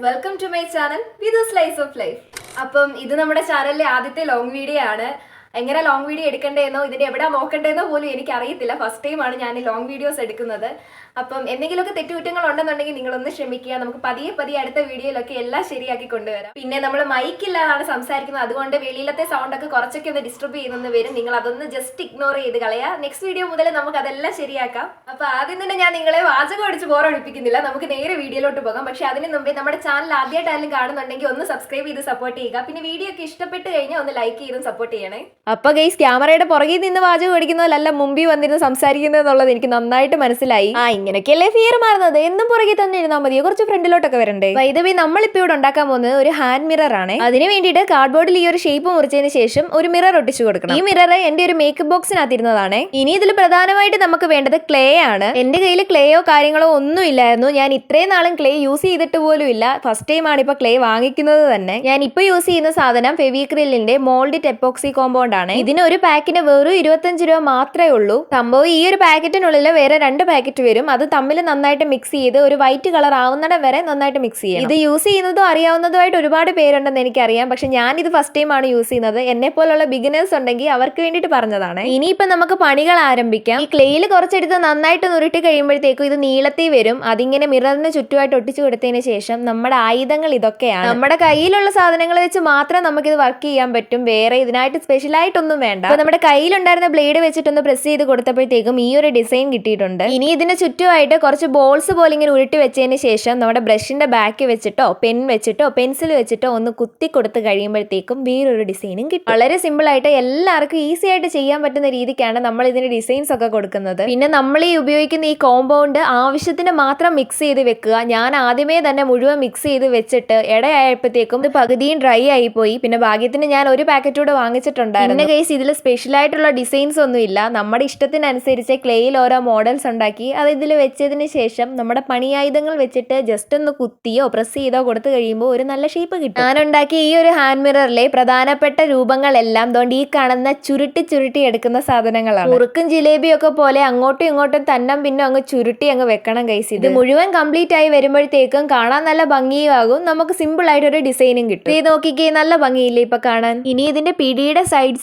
Welcome to my channel with slice of life appam ഇത് നമ്മുടെ ചാനലിലെ ആദ്യത്തെ ലോങ് വീഡിയോ ആണ്. എങ്ങനെ ലോങ് വീഡിയോ എടുക്കേണ്ടതെന്നോ ഇതിന് എവിടെ നോക്കേണ്ടതെന്നോ പോലും എനിക്ക് അറിയത്തില്ല ഫസ്റ്റ് ടൈമാണ് ഞാൻ ലോങ് വീഡിയോസ് എടുക്കുന്നത്. അപ്പം എന്തെങ്കിലുമൊക്കെ തെറ്റുകുറ്റങ്ങൾ ഉണ്ടെന്നുണ്ടെങ്കിൽ നിങ്ങളൊന്ന് ക്ഷമിക്കുക. നമുക്ക് പതിയെ പതിയെ അടുത്ത വീഡിയോയിലൊക്കെ എല്ലാം ശരിയാക്കി കൊണ്ടുവരാം. പിന്നെ നമ്മൾ മൈക്കില്ലാതാണ് സംസാരിക്കുന്നത്. അതുകൊണ്ട് വെളിയിലത്തെ സൗണ്ട് ഒക്കെ കുറച്ചൊക്കെ ഒന്ന് ഡിസ്റ്റർബ് ചെയ്യുന്നെന്ന് വരും. നിങ്ങൾ അതൊന്ന് ജസ്റ്റ് ഇഗ്നോർ ചെയ്ത് കളയാം. നെക്സ്റ്റ് വീഡിയോ മുതൽ നമുക്ക് അതെല്ലാം ശരിയാക്കാം. അപ്പൊ ആദ്യം തന്നെ ഞാൻ നിങ്ങളെ വാചകം അടിച്ച് ബോറടിപ്പിക്കുന്നില്ല നമുക്ക് നേരെ വീഡിയോയിലോട്ട് പോകാം. പക്ഷേ അതിന് മുമ്പേ നമ്മുടെ ചാനൽ ആദ്യമായിട്ടായാലും കാണുന്നുണ്ടെങ്കിൽ ഒന്ന് സബ്സ്ക്രൈബ് ചെയ്ത് സപ്പോർട്ട് ചെയ്യുക. പിന്നെ വീഡിയോ ഒക്കെ ഇഷ്ടപ്പെട്ട് കഴിഞ്ഞാൽ ഒന്ന് ലൈക്ക് ചെയ്തും സപ്പോർട്ട് ചെയ്യണേ. അപ്പൊ ഗൈസ് ക്യാമറയുടെ പുറകിൽ നിന്ന് വാചകം അടിക്കുന്നതല്ല മുമ്പിൽ വന്നിരുന്ന് സംസാരിക്കുന്നത് എന്നുള്ളത് എനിക്ക് നന്നായിട്ട് മനസ്സിലായി. ആ ഇങ്ങനെയൊക്കെയല്ലേ ഫിയർ മാറുന്നത്? എന്നും പുറകിൽ തന്നെ ഇരുന്നാൽ മതിയോ? കുറച്ച് ഫ്രണ്ടിലോട്ടൊക്കെ വരണ്ടേ? വൈദവി നമ്മളിപ്പോ ഇവിടെ ഉണ്ടാക്കാൻ പോകുന്നത് ഒരു ഹാൻഡ് മിറർ ആണ്. അതിന് വേണ്ടിയിട്ട് കാർഡ്ബോർഡിൽ ഈ ഒരു ഷേപ്പ് മുറിച്ചതിന് ശേഷം ഒരു മിറർ ഒട്ടിച്ചു കൊടുക്കണം. ഈ മിറർ എന്റെ ഒരു മേക്കപ്പ് ബോക്സിനകത്തിരുന്നതാണ് ഇനി ഇതിൽ പ്രധാനമായിട്ട് നമുക്ക് വേണ്ടത് ക്ലേ ആണ്. എന്റെ കയ്യിൽ ക്ലേയോ കാര്യങ്ങളോ ഒന്നും ഇല്ലായിരുന്നു. ഞാൻ ഇത്രയും നാളും ക്ലേ യൂസ് ചെയ്തിട്ട് പോലും ഇല്ല. ഫസ്റ്റ് ടൈം ആണ് ഇപ്പൊ ക്ലേ വാങ്ങിക്കുന്നത് തന്നെ. ഞാൻ ഇപ്പൊ യൂസ് ചെയ്യുന്ന സാധനം ഫെവിക്രിലിന്റെ മോൾഡ് ടെപ്പോക്സി കോമ്പൗണ്ട് ആണ് ഇതിന് ഒരു പാക്കിന് വെറും ഇരുപത്തഞ്ച് രൂപ മാത്രമേ ഉള്ളൂ. സംഭവം ഈ ഒരു പാക്കറ്റിനുള്ളിൽ വേറെ രണ്ട് പാക്കറ്റ് വരും. അത് തമ്മിൽ നന്നായിട്ട് മിക്സ് ചെയ്ത് ഒരു വൈറ്റ് കളർ ആവുന്നിടം വരെ നന്നായിട്ട് മിക്സ് ചെയ്യണം. ഇത് യൂസ് ചെയ്യുന്നതും അറിയാവുന്നതുമായിട്ട് ഒരുപാട് പേരുണ്ടെന്ന് എനിക്കറിയാം. പക്ഷെ ഞാൻ ഇത് ഫസ്റ്റ് ടൈം ആണ് യൂസ് ചെയ്യുന്നത്. എന്നെ പോലുള്ള ബിഗിനേഴ്സ് ഉണ്ടെങ്കിൽ അവർക്ക് വേണ്ടിയിട്ട് പറഞ്ഞതാണ്. ഇനിയിപ്പോ നമുക്ക് പണികൾ ആരംഭിക്കാം. ഈ ക്ലേയിൽ കുറച്ചെടുത്ത് നന്നായിട്ട് നുരുട്ടി കഴിയുമ്പോഴത്തേക്കും ഇത് നീളത്തിൽ വരും. അതിങ്ങനെ മിററിന് ചുറ്റുമായിട്ട് ഒട്ടിച്ചു കൊടുത്തതിന് ശേഷം നമ്മുടെ ആയുധങ്ങൾ ഇതൊക്കെയാണ്. നമ്മുടെ കയ്യിലുള്ള സാധനങ്ങൾ വെച്ച് മാത്രം നമുക്ക് ഇത് വർക്ക് ചെയ്യാൻ പറ്റും. വേറെ ഇതിനായിട്ട് സ്പെഷ്യൽ ആയിട്ടൊന്നും വേണ്ട. നമ്മുടെ കയ്യിലുണ്ടായിരുന്ന ബ്ലേഡ് വെച്ചിട്ടൊന്ന് പ്രസ് ചെയ്ത് കൊടുത്തപ്പോഴത്തേക്കും ഈ ഒരു ഡിസൈൻ കിട്ടിയിട്ടുണ്ട്. ഇനി ഇതിന് ചുറ്റുമായിട്ട് കുറച്ച് ബോൾസ് പോലെ ഇങ്ങനെ ഉരുട്ടി വെച്ചതിന് ശേഷം നമ്മുടെ ബ്രഷിന്റെ ബാക്ക് വെച്ചിട്ടോ പെൻ വെച്ചിട്ടോ പെൻസിൽ വെച്ചിട്ടോ ഒന്ന് കുത്തി കൊടുത്ത് കഴിയുമ്പോഴത്തേക്കും വേറൊരു ഡിസൈനും കിട്ടും. വളരെ സിമ്പിൾ ആയിട്ട് എല്ലാവർക്കും ഈസി ആയിട്ട് ചെയ്യാൻ പറ്റുന്ന രീതിക്കാണ് നമ്മൾ ഇതിന് ഡിസൈൻസ് ഒക്കെ കൊടുക്കുന്നത്. പിന്നെ നമ്മൾ ഈ ഉപയോഗിക്കുന്ന ഈ കോമ്പൗണ്ട് ആവശ്യത്തിന് മാത്രം മിക്സ് ചെയ്ത് വെക്കുക. ഞാൻ ആദ്യമേ തന്നെ മുഴുവൻ മിക്സ് ചെയ്ത് വെച്ചിട്ട് ഇടയായപ്പോഴത്തേക്കും ഇത് പകുതിയും ഡ്രൈ ആയി പോയി പിന്നെ ഭാഗ്യത്തിന് ഞാൻ ഒരു പാക്കറ്റ് കൂടെ വാങ്ങിച്ചിട്ടുണ്ടായിരുന്നു കേസ് ഇതിൽ സ്പെഷ്യൽ ആയിട്ടുള്ള ഡിസൈൻസ് ഒന്നും ഇല്ല നമ്മുടെ ഇഷ്ടത്തിനനുസരിച്ച് ക്ലേയിൽ ഓരോ മോഡൽസ് ഉണ്ടാക്കി അത് ഇതിൽ വെച്ചതിന് ശേഷം നമ്മുടെ പണിയായുധങ്ങൾ വെച്ചിട്ട് ജസ്റ്റ് ഒന്ന് കുത്തിയോ പ്രസ് ചെയ്തോ കൊടുത്തു കഴിയുമ്പോൾ ഒരു നല്ല ഷേപ്പ് കിട്ടും. ഞാൻ ഉണ്ടാക്കിയ ഈ ഒരു ഹാൻഡ് മിററിലെ പ്രധാനപ്പെട്ട രൂപങ്ങളെല്ലാം അതുകൊണ്ട് ഈ കാണുന്ന ചുരുട്ടി ചുരുട്ടി എടുക്കുന്ന സാധനങ്ങളാണ്. മുറുക്കും ജിലേബിയൊക്കെ പോലെ അങ്ങോട്ടും ഇങ്ങോട്ടും തന്നം പിന്നെ അങ്ങ് ചുരുട്ടി അങ്ങ് വെക്കണം കൈസ് ഇത്. മുഴുവൻ കംപ്ലീറ്റ് ആയി വരുമ്പോഴത്തേക്കും കാണാൻ നല്ല ഭംഗിയാകും നമുക്ക് സിമ്പിൾ ആയിട്ട് ഒരു ഡിസൈനും കിട്ടും. ഇത് നോക്കിക്കേ നല്ല ഭംഗിയില്ലേ ഇപ്പൊ കാണാൻ? ഇനി ഇതിന്റെ പിടിയുടെ സൈഡ്സിലെല്ലാം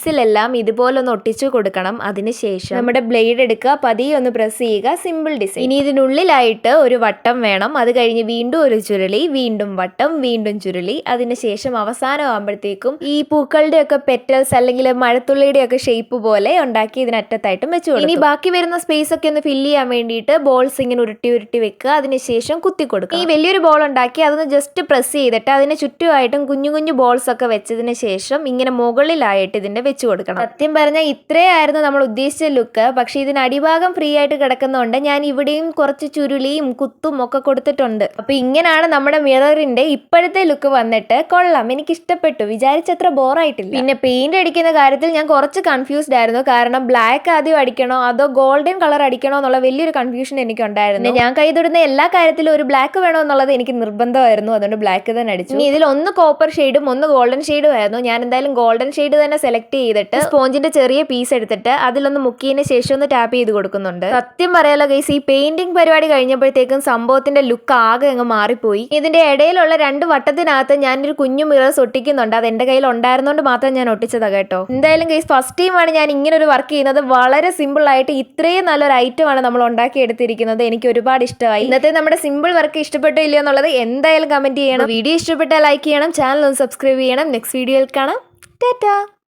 ഇതുപോലെ ഒന്ന് ഒട്ടിച്ചു കൊടുക്കണം അതിനുശേഷം നമ്മുടെ ബ്ലേഡ് എടുക്കുക പതിയെ ഒന്ന് പ്രസ് ചെയ്യുക സിമ്പിൾ ഡിസൈൻ ഇനി ഇതിനുള്ളിലായിട്ട് ഒരു വട്ടം വേണം. അത് കഴിഞ്ഞ് വീണ്ടും ഒരു ചുരുളി വീണ്ടും വട്ടം വീണ്ടും ചുരുളി. അതിനുശേഷം അവസാനമാകുമ്പോഴത്തേക്കും ഈ പൂക്കളുടെ ഒക്കെ പെറ്റൽസ് അല്ലെങ്കിൽ മഴത്തുള്ളിയുടെ ഒക്കെ ഷേപ്പ് പോലെ ഉണ്ടാക്കി ഇതിനറ്റത്തായിട്ടും വെച്ചു കൊടുക്കും ഇനി ബാക്കി വരുന്ന സ്പേസ് ഒക്കെ ഒന്ന് ഫില്ല് ചെയ്യാൻ വേണ്ടിയിട്ട് ബോൾസ് ഇങ്ങനെ ഉരുട്ടി ഉരുട്ടി വെക്കുക. അതിനുശേഷം കുത്തി കൊടുക്കുക. ഈ വലിയൊരു ബോൾ ഉണ്ടാക്കി അതൊന്ന് ജസ്റ്റ് പ്രസ് ചെയ്തിട്ട് അതിന് ചുറ്റുമായിട്ടും കുഞ്ഞു കുഞ്ഞു ബോൾസ് ഒക്കെ വെച്ചതിന് ശേഷം ഇങ്ങനെ മുകളിലായിട്ട് ഇതിന്റെ വെച്ച് കൊടുക്കണം. സത്യം പറഞ്ഞാൽ ഇത്രയായിരുന്നു നമ്മൾ ഉദ്ദേശിച്ച ലുക്ക്. പക്ഷേ ഇതിന് അടിഭാഗം ഫ്രീ ആയിട്ട് കിടക്കുന്നതുകൊണ്ട് ഞാൻ ഇവിടെയും കുറച്ച് ചുരുളിയും കുത്തും ഒക്കെ കൊടുത്തിട്ടുണ്ട്. അപ്പൊ ഇങ്ങനെയാണ് നമ്മുടെ മിററിന്റെ ഇപ്പോഴത്തെ ലുക്ക് വന്നിട്ട് കൊള്ളാം. എനിക്ക് ഇഷ്ടപ്പെട്ടു വിചാരിച്ചത്ര ബോറായിട്ടില്ല. പിന്നെ പെയിന്റ് അടിക്കുന്ന കാര്യത്തിൽ ഞാൻ കുറച്ച് കൺഫ്യൂസ്ഡ് ആയിരുന്നു. കാരണം ബ്ലാക്ക് ആദ്യം അടിക്കണോ അതോ ഗോൾഡൻ കളർ അടിക്കണോ എന്നുള്ള വലിയൊരു കൺഫ്യൂഷൻ എനിക്ക് ഉണ്ടായിരുന്നു ഞാൻ കൈതൊടുന്ന എല്ലാ കാര്യത്തിലും ഒരു ബ്ലാക്ക് വേണോ എന്നുള്ളത് എനിക്ക് നിർബന്ധമായിരുന്നു. അതുകൊണ്ട് ബ്ലാക്ക് തന്നെ അടിച്ചു. ഇനി ഇതിൽ ഒന്ന് കോപ്പർ ഷെയ്ഡും ഒന്ന് ഗോൾഡൻ ഷെയ്ഡും ആയിരുന്നു. ഞാൻ എന്തായാലും ഗോൾഡൻ ഷെയ്ഡ് തന്നെ സെലക്ട് ചെയ്തിട്ട് സ്പോഞ്ചിന്റെ ചെറിയ പീസ് എടുത്തിട്ട് അതിലൊന്ന് മുക്കിയതിന് ശേഷം ഒന്ന് ടാപ്പ് ചെയ്ത് കൊടുക്കുന്നുണ്ട്. സത്യം പറയാലോ ഗൈസ് ഈ പെയിന്റിംഗ് പരിപാടി കഴിഞ്ഞപ്പോഴത്തേക്കും സംഭവത്തിന്റെ ലുക്ക് ആകെ അങ്ങ് മാറിപ്പോയി. ഇതിന്റെ ഇടയിലുള്ള രണ്ട് വട്ടത്തിനകത്ത് ഞാനൊരു കുഞ്ഞു മിറേഴ്സ് ഒട്ടിക്കുന്നുണ്ട്. അത് എന്റെ കയ്യിൽ ഉണ്ടായിരുന്നോണ്ട് മാത്രം ഞാൻ ഒട്ടിച്ചതാ കേട്ടോ. എന്തായാലും ഗൈസ് ഫസ്റ്റ് ടൈമാണ് ഞാൻ ഇങ്ങനെ ഒരു വർക്ക് ചെയ്യുന്നത്. വളരെ സിമ്പിൾ ആയിട്ട് ഇത്രയും നല്ലൊരു ഐറ്റം ആണ് നമ്മൾ ഉണ്ടാക്കി എടുത്തിരിക്കുന്നത് എനിക്ക് ഒരുപാട് ഇഷ്ടമായി. ഇന്നത്തെ നമ്മുടെ സിമ്പിൾ വർക്ക് ഇഷ്ടപ്പെട്ടോ ഇല്ലയോ എന്നുള്ളത് എന്തായാലും കമന്റ് ചെയ്യണം. വീഡിയോ ഇഷ്ടപ്പെട്ടാൽ ലൈക്ക് ചെയ്യണം. ചാനൽ ഒന്ന് സബ്സ്ക്രൈബ് ചെയ്യണം. നെക്സ്റ്റ് വീഡിയോയിൽ കാണാം. ടാറ്റാ.